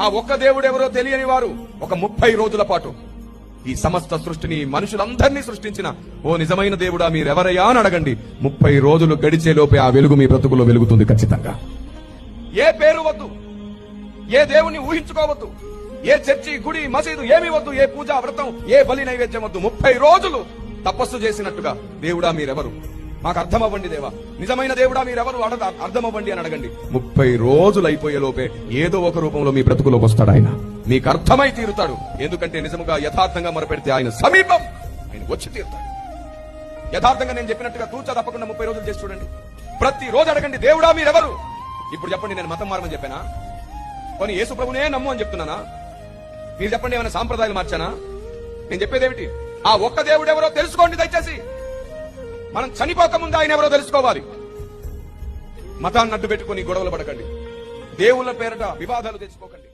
ఆ ఒక్క దేవుడు ఎవరో తెలియని వారు ఒక ముప్పై రోజుల పాటు ఈ సమస్త సృష్టిని మనుషులందరినీ సృష్టించిన ఓ నిజమైన దేవుడా మీరెవరయ్యా అని అడగండి. ముప్పై రోజులు గడిచే లోపే ఆ వెలుగు మీ బ్రతుకులో వెలుగుతుంది ఖచ్చితంగా. ఏ పేరు వద్దు. ఏ దేవుని ఊహించుకోవద్దు. ఏ చర్చి గుడి మసీదు ఏమి వద్దు. ఏ పూజా వ్రతం ఏ బలి నైవేద్యం వద్దు. ముప్పై రోజులు తపస్సు చేసినట్టుగా దేవుడా మీరెవరు? మాకు అర్థమవ్వండి దేవా. నిజమైన దేవుడా మీరెవరు? అడగ అర్థమవ్వండి అని అడగండి. ముప్పై రోజులు అయిపోయే లోపే ఏదో ఒక రూపంలో మీ బ్రతుకులోకి వస్తాడు ఆయన. మీకు అర్థమై తీరుతాడు. ఎందుకంటే నిజముగా యథార్థంగా మొరపెడితే ఆయన సమీపం. ఆయన వచ్చి తీరుతాడు. యథార్థంగా నేను చెప్పినట్టుగా తూచా తప్పకుండా ముప్పై రోజులు చేసి చూడండి. ప్రతి రోజు అడగండి దేవుడా మీరెవరు? ఇప్పుడు చెప్పండి నేను మతం మారమని చెప్పానా? కొన్ని యేసు ప్రభునే నమ్ము అని చెప్తున్నానా? మీరు చెప్పండి ఏమైనా సాంప్రదాయాలు మార్చానా? నేను చెప్పేదేమిటి? ఆ ఒక్క దేవుడు ఎవరో తెలుసుకోండి దయచేసి. మనం చనిపోక ముందు ఆయన ఎవరో తెలుసుకోవాలి. మతాన్ని అడ్డు పెట్టుకుని గొడవలు పడకండి. దేవుళ్ళ పేరట వివాదాలు తెచ్చుకోకండి.